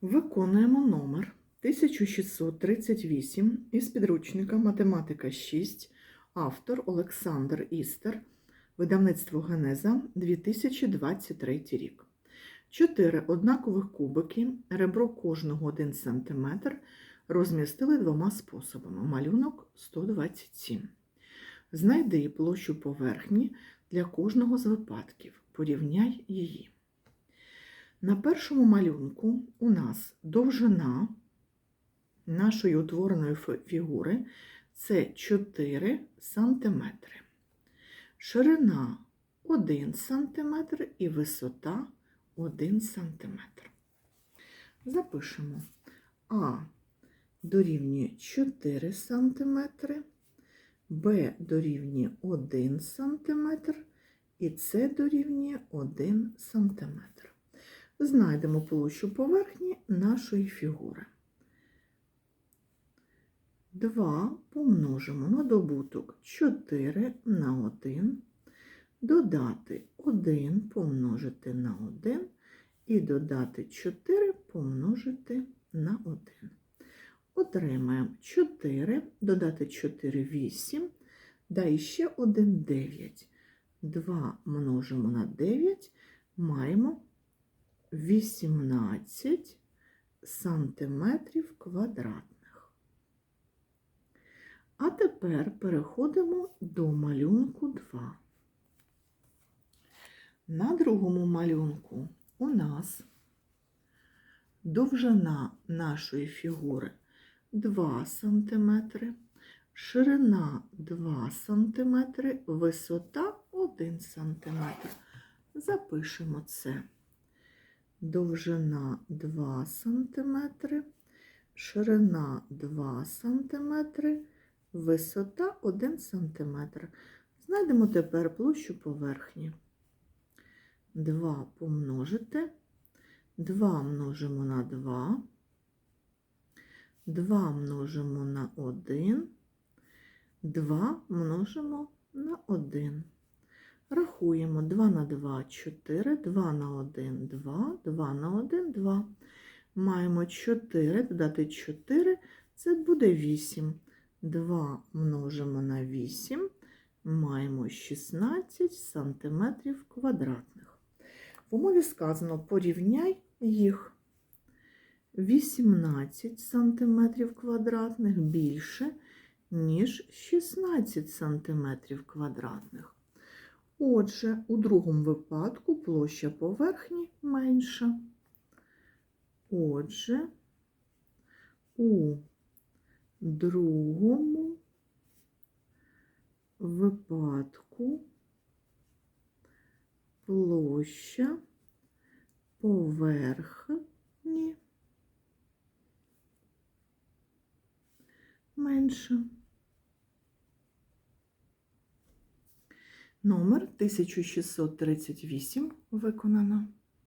Виконуємо номер 1638 із підручника Математика 6, автор Олександр Істер, видавництво Генеза 2023 рік. Чотири однакових кубики, ребро кожного 1 см, розмістили двома способами. Малюнок 127. Знайди площу поверхні для кожного з випадків. Порівняй її. На першому малюнку у нас довжина нашої утвореної фігури це 4 см, ширина 1 см і висота 1 см. Запишемо А дорівнює 4 см, Б дорівнює 1 см і С дорівнює 1 см. Знайдемо площу поверхні нашої фігури. 2 помножимо на добуток 4 на 1, додати 1 помножити на 1 і додати 4 помножити на 1. Отримаємо 4, додати 4 8, да і ще 1 9. 2 множимо на 9, маємо 18 сантиметрів квадратних. А тепер переходимо до малюнку 2. На другому малюнку у нас довжина нашої фігури 2 см, ширина 2 см, висота 1 см. Запишемо це довжина 2 см, ширина 2 см, висота 1 см. Знайдемо тепер площу поверхні. 2 помножити, 2 множимо на 2, 2 множимо на 1, 2 множимо на 1. Рахуємо 2 на 2 4, 2 на 1 2, 2 на 1 2. Маємо 4, додати 4, це буде 8. 2 множимо на 8, маємо 16 сантиметрів квадратних. В умові сказано порівняй їх. 18 сантиметрів квадратних більше, ніж 16 сантиметрів квадратних. Отже, у другому випадку площа поверхні менша. Отже, у другому випадку площа поверхні менша. Номер 1638 виконано.